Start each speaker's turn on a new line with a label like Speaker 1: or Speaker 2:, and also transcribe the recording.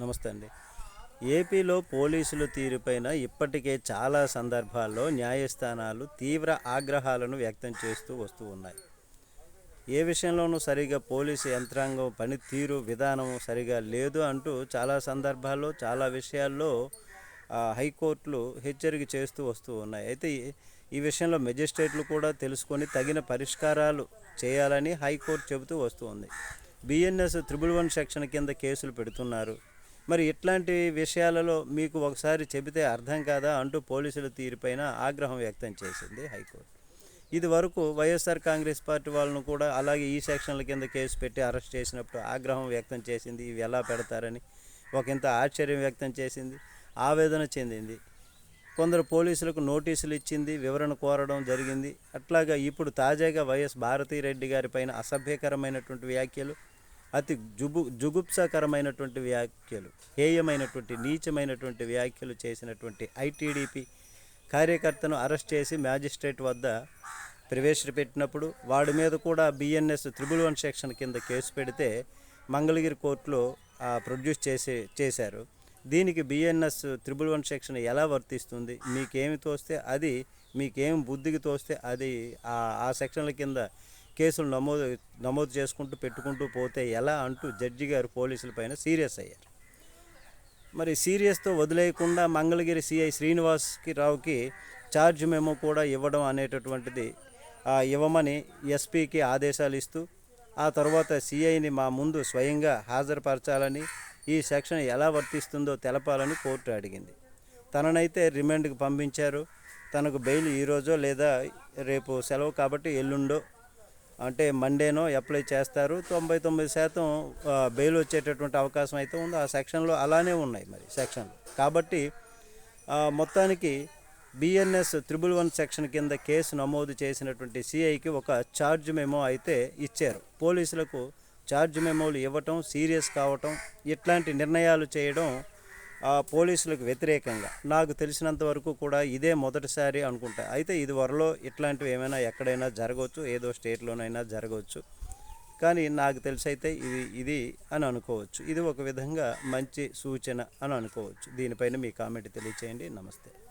Speaker 1: నమస్తే అండి. ఏపీలో పోలీసుల తీరుపైన ఇప్పటికే చాలా సందర్భాల్లో న్యాయస్థానాలు తీవ్ర ఆగ్రహాలను వ్యక్తం చేస్తూ వస్తూ ఉన్నాయి. ఏ విషయంలోనూ సరిగా పోలీసు యంత్రాంగం పనితీరు విధానం సరిగా లేదు అంటూ చాలా సందర్భాల్లో చాలా విషయాల్లో హైకోర్టులు హెచ్చరిక చేస్తూ వస్తూ ఉన్నాయి. అయితే ఈ- ఈ విషయంలో మెజిస్ట్రేట్లు కూడా తెలుసుకొని తగిన పరిష్కారాలు చేయాలని హైకోర్టు చెబుతూ వస్తూ ఉంది. బిఎన్ఎస్ త్రిబుల్ వన్ సెక్షన్ కింద కేసులు పెడుతున్నారు. మరి ఇట్లాంటి విషయాలలో మీకు ఒకసారి చెబితే అర్థం కాదా అంటూ పోలీసుల తీరుపైన ఆగ్రహం వ్యక్తం చేసింది హైకోర్టు. ఇది వరకు వైఎస్ఆర్ కాంగ్రెస్ పార్టీ వాళ్ళను కూడా అలాగే ఈ సెక్షన్ల కింద కేసు పెట్టి అరెస్ట్ చేసినప్పుడు ఆగ్రహం వ్యక్తం చేసింది ఇవి ఎలా పెడతారని ఒకంత ఆశ్చర్యం వ్యక్తం చేసింది ఆవేదన చెందింది. కొందరు పోలీసులకు నోటీసులు ఇచ్చింది వివరణ కోరడం జరిగింది. అట్లాగా ఇప్పుడు తాజాగా వైఎస్ భారతీరెడ్డి గారి పైన అసభ్యకరమైనటువంటి వ్యాఖ్యలు అతి జుబు జుగుప్సాకరమైనటువంటి వ్యాఖ్యలు హేయమైనటువంటి నీచమైనటువంటి వ్యాఖ్యలు చేసినటువంటి ఐటీడీపీ కార్యకర్తను అరెస్ట్ చేసి మ్యాజిస్ట్రేట్ వద్ద ప్రవేశపెట్టినప్పుడు వాడి మీద కూడా బిఎన్ఎస్ త్రిబుల్ వన్ సెక్షన్ కింద కేసు పెడితే మంగళగిరి కోర్టులో ప్రొడ్యూస్ చేసే చేశారు. దీనికి బిఎన్ఎస్ త్రిబుల్ వన్ సెక్షన్ ఎలా వర్తిస్తుంది మీకేమి తోస్తే అది మీకేం బుద్ధికి తోస్తే అది ఆ సెక్షన్ల కింద కేసులు నమోదు నమోదు చేసుకుంటూ పెట్టుకుంటూ పోతే ఎలా అంటూ జడ్జి గారు పోలీసులపైన సీరియస్ అయ్యారు. మరి సీరియస్తో వదిలేయకుండా మంగళగిరి సిఐ శ్రీనివాస్కి రావుకి ఛార్జ్ మెమో కూడా ఇవ్వడం అనేటటువంటిది ఇవ్వమని ఎస్పీకి ఆదేశాలు ఇస్తూ ఆ తర్వాత సిఐని మా ముందు స్వయంగా హాజరుపరచాలని ఈ సెక్షన్ ఎలా వర్తిస్తుందో తెలపాలని కోర్టు అడిగింది. తననైతే రిమాండ్కి పంపించారు. తనకు బెయిల్ ఈరోజో లేదా రేపు సెలవు కాబట్టి ఎల్లుండో అంటే మండేనో అప్లై చేస్తారు. తొంభై తొమ్మిది శాతం బెయిల్ వచ్చేటటువంటి అవకాశం అయితే ఉంది. ఆ సెక్షన్లో అలానే ఉన్నాయి మరి సెక్షన్లు కాబట్టి మొత్తానికి బిఎన్ఎస్ త్రిబుల్ వన్ సెక్షన్ కింద కేసు నమోదు చేసినటువంటి సిఐకి ఒక ఛార్జ్ మెమో అయితే ఇచ్చారు. పోలీసులకు ఛార్జ్ మెమోలు ఇవ్వటం సీరియస్ కావటం ఇట్లాంటి నిర్ణయాలు చేయడం పోలీసులకు వ్యతిరేకంగా. నాకు తెలిసినంత వరకు కూడా ఇదే మొదటిసారి అనుకుంటా. అయితే ఇది వరలో ఇట్లాంటివి ఏమైనా ఎక్కడైనా జరగవచ్చు ఏదో స్టేట్లోనైనా జరగవచ్చు. కానీ నాకు తెలిసి అయితే ఇది ఇది అని అనుకోవచ్చు. ఇది ఒక విధంగా మంచి సూచన అని అనుకోవచ్చు. దీనిపైన మీ కామెంట్ తెలియచేయండి. నమస్తే.